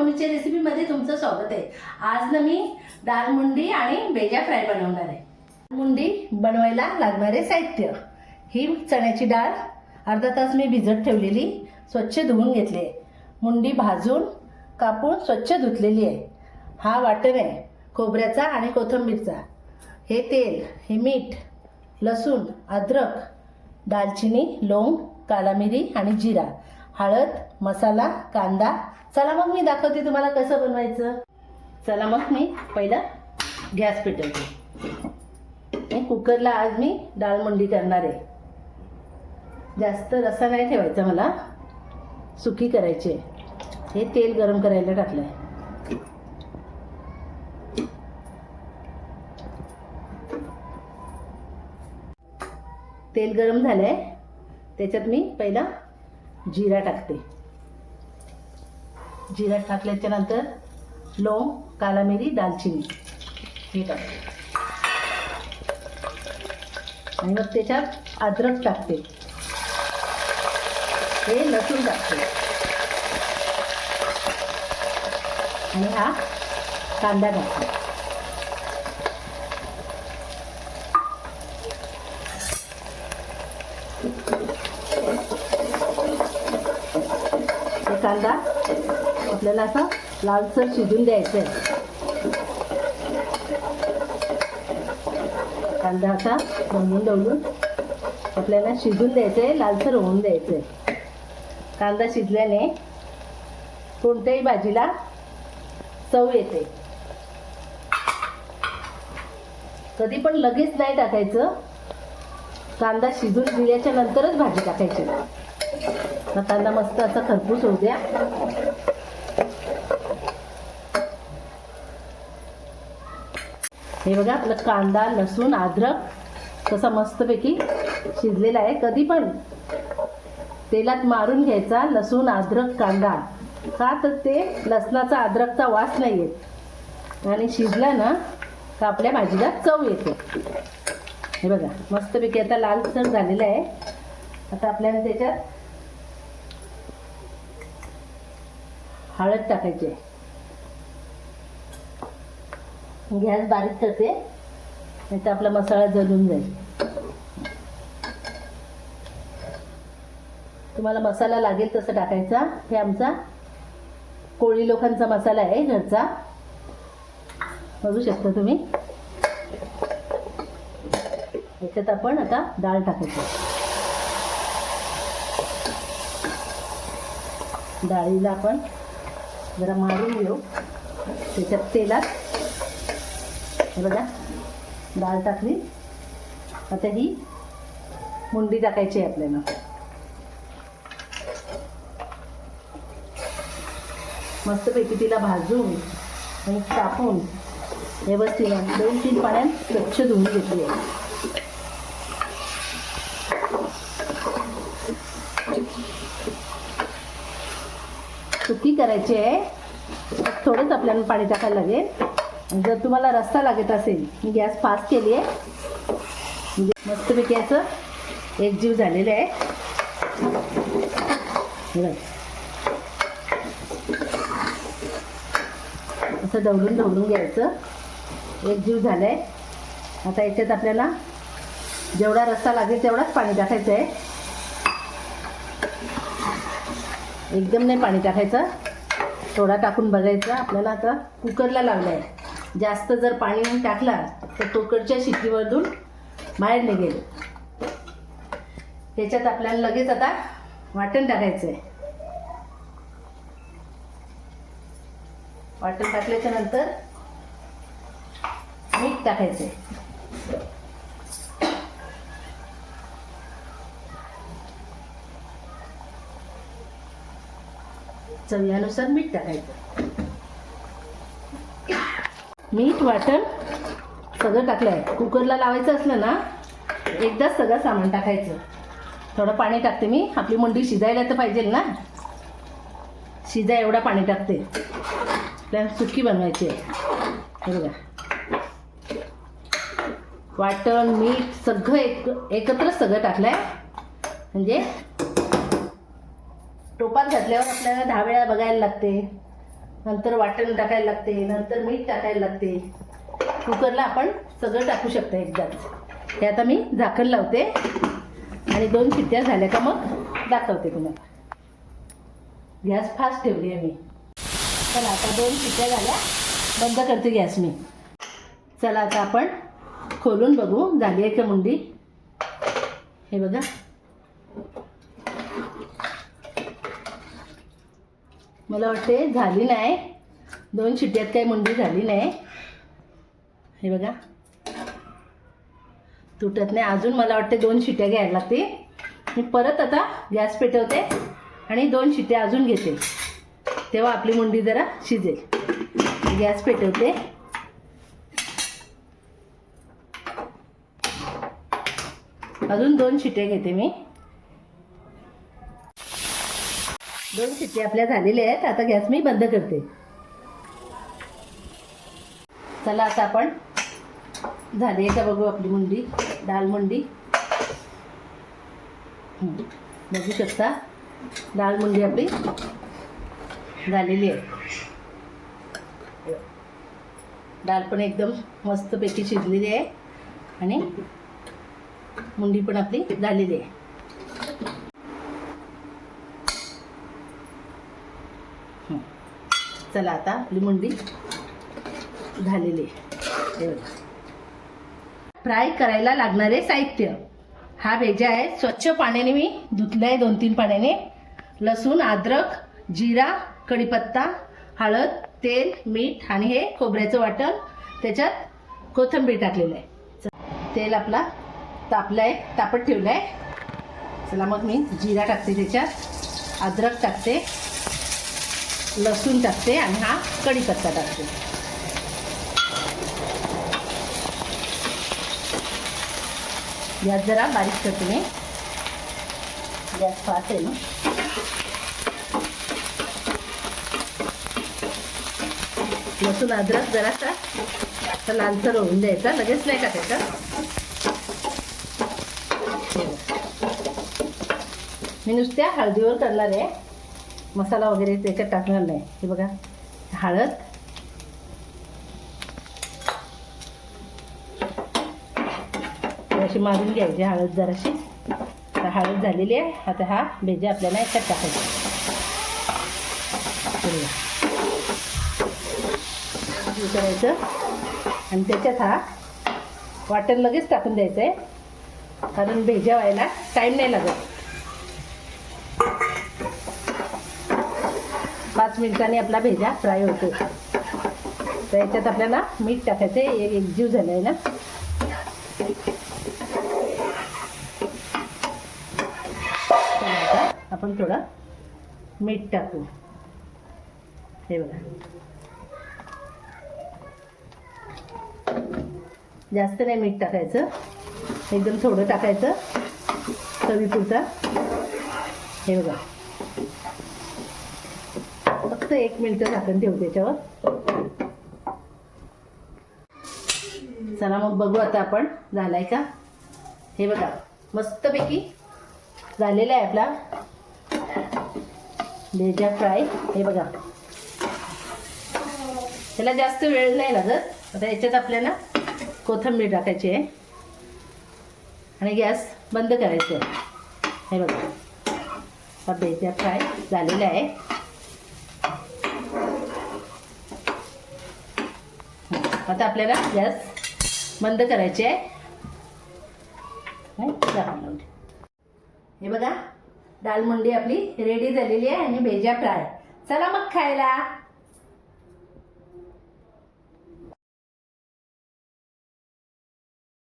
मम्मीच्या रेसिपीमध्ये तुमचं स्वागत आहे. आज ना मी दाल मुंडी आणि बेजा फ्राय बनवणार आहे. मुंडी बनवायला लागणारे साहित्य. ही चण्याची डाळ अर्धा तास मी भिजत ठेवलेली स्वच्छ धुवून घेतली आहे. मुंडी भाजून कापून स्वच्छ धुतलेली आहे. हा वाटण आहे खोबऱ्याचा आणि कोथिंबीरचा. हे तेल हे मीठ लसूण अद्रक दालचिनी लवंग काला मिरी आणि जिरा. हळद मसाला कांदा. चला मग मी दाखवते तुम्हाला कसं बनवायचं. चला मग मी पहिला गॅस पेटवते. कुकरला आज मी डाळमुंडी करणार आहे. जास्त रस्सा नाही ठेवायचा मला. सुकी करायची आहे. हे तेल गरम करायला टाकलं आहे तेल गरम झालं आहे त्याच्यात मी पहिला जिरा टाकते. जिरा टाकल्याच्या नंतर लवंग काला मिरी दालचिनी हे टाकते. आणि मग त्याच्यात अद्रक टाकते. हे लसूण टाकते. आणि हा कांदा टाकते. कांदा आपल्याला असा लालसर शिजून द्यायचा आहे कांदा असा डवलून डवलून आपल्याला शिजून द्यायचं आहे लालसर होऊन द्यायचं आहे कांदा शिजल्याने कोणत्याही भाजीला चव येते. कधी पण लगेच नाही टाकायचं. कांदा शिजून दिल्याच्या नंतरच भाजी टाकायची. कांदा मस्त असा खरपूस होऊ द्या. हे बघा आपलं कांदा लसूण अद्रक कसा मस्तपैकी शिजलेला आहे. कधी पण तेलात मारून घ्यायचा लसूण अद्रक कांदा. का तर ते लसणाचा अद्रकचा वास नाही येत आणि शिजला ना का आपल्या भाजीला चव येते. हे बघा मस्तपैकी आता लालसर झालेलं आहे. आता आपल्याला त्याच्यात हळद टाकायची. आहे गॅस बारीक करते. नाही तर आपला मसाला जळून जाईल. तुम्हाला मसाला लागेल तसं टाकायचा. हे आमचा कोळी लोकांचा मसाला आहे घरचा. बघू शकता तुम्ही. याच्यात आपण आता डाळ टाकायची. डाळीला आपण जरा मारून घेऊ. त्याच्यात तेलात हे बघा डाळ टाकली. आता ही मुंडी टाकायची आहे आपल्याला. मस्तपैकी तिला भाजून आणि टाकून व्यवस्थित दोन तीन पाण्यात स्वच्छ धुवून घेतली आहे सुकी करायची आहे. थोडंच आपल्याला पाणी टाकायला लागेल. जर तुम्हाला रस्ता लागत असेल मी गॅस फास्ट केली आहे. म्हणजे मस्तपैकी असं एकजीव झालेलं आहे. असं ढवळून ढवळून घ्यायचं. एकजीव झालं आहे आता याच्यात आपल्याला जेवढा रस्ता लागेल तेवढाच पाणी टाकायचं आहे. एकदम नाही पाणी टाकायचं. थोडा टाकून बघायचा. आपल्याला आता कुकरला लावला आहे जास्त जर पाणी टाकला तर कुकरच्या शिट्टीमधून बाहेर निघेल. त्याच्यात आपल्याला लगेच आता वाटण टाकायचं आहे वाटण टाकल्याच्या नंतर मीठ टाकायचं आहे चवीनुसार मीठ टाकायचं. मीठ वाटण सगळं टाकलं आहे कुकरला लावायचं असलं ना एकदाच सगळं सामान टाकायचं. थोडं पाणी टाकते मी. आपली मुंडी शिजायला तर पाहिजे ना. शिजा एवढा पाणी टाकते. आपल्याला सुकी बनवायची आहे. बघा. वाटण मीठ सगळं एक एकत्रच सगळं टाकलं आहे म्हणजे रोपात घातल्यावर आपल्याला दहा वेळा बघायला लागते. नंतर वाटण टाकायला लागते नंतर मीठ टाकायला लागते. कुकरला आपण सगळं टाकू शकतो एकदाच. हे आता मी झाकण लावते. आणि दोन शिट्ट्या झाल्या का मग दाखवते तुम्हाला. गॅस फास्ट ठेवली आहे मी. चला आता दोन शिट्ट्या झाल्या. बंद करते गॅस मी. चला आता आपण खोलून बघू. झाली आहे का मुंडी? हे बघा. मला वाटते झाली नाही. दोन शिट्ट्यात काही मुंडी झाली नाही. हे बघा. तुटत नाही. अजून मला वाटते दोन शिट्ट्या घ्यायला लागते मी परत आता गॅस पेटवते आणि दोन शिट्ट्या अजून घेते. तेव्हा आपली मुंडी जरा शिजेल. गॅस पेटवते. अजून दोन शिट्ट्या घेते मी. दोन शिट्ट्या आपल्या झालेल्या आहेत. आता गॅस मी बंद करते. चला आता आपण झाली आहे का बघू आपली मुंडी डाळ मुंडी. बघू शकता. डाळ मुंडी आपली झालेली आहे. डाळ पण एकदम मस्तपैकी शिजलेली आहे आणि मुंडी पण आपली झालेली आहे हं. चला आता आपली मुंडी झालेली आहे. फ्राय करायला लागणारे साहित्य. हा भेजा आहे. स्वच्छ पाण्याने मी धुतलं आहे दोन तीन पाण्याने. लसूण अद्रक जिरा कढीपत्ता हळद तेल मीठ आणि हे खोबऱ्याचं वाटण. त्याच्यात कोथिंबीर टाकलेलं आहे. तेल आपला तापलं आहे तापत ठेवलं आहे चला मग मी जिरा टाकते त्याच्यात. अद्रक टाकते. लसूण टाकते आणि हा कढीपत्ता टाकते. गॅस जरा बारीक करते मी. गॅस फास्ट आहे ना. लसूण अद्रक जरासा लालसर होऊन द्यायचा लगेच नाही टाकायचा. मी नुसत्या हळदीवर करणार आहे. मसाला वगैरे त्याच्यात टाकणार नाही. हे बघा हळद. अशी मारून घ्यायची हळद जराशी. आता हळद झालेली आहे. आता हा भेजे आपल्याला याच्यात टाकायचा. करायचं. आणि त्याच्यात हा वाटण लगेच टाकून द्यायचं आहे कारण भेजा व्हायला टाईम नाही लागत. पाच मिनिटांनी आपला भेजा फ्राय होतो. तर याच्यात आपल्याला मीठ टाकायचं आहे. एक एकजीव झालं आहे ना. आपण थोडं मीठ टाकू. हे बघा. जास्त नाही मीठ टाकायचं. एकदम थोडं टाकायचं. चवीपुरता. हे बघा. फक्त एक मिनटं झाकण ठेवू त्याच्यावर. चला मग बघू आता आपण झालाय का? हे बघा मस्तपैकी झालेला आहे आपला भेजा फ्राय. हे बघा. त्याला जास्त वेळ नाही लागत. आता याच्यात आपल्याला कोथिंबीर टाकायची आहे. आणि गॅस बंद करायचं आहे. हे बघा. हा भेजा फ्राय झालेला आहे. आता आपल्याला गॅस बंद करायचे आहे. हे बघा दालमुंडी आपली रेडी झालेली आहे आणि भेजा फ्राय. चला मग खायला.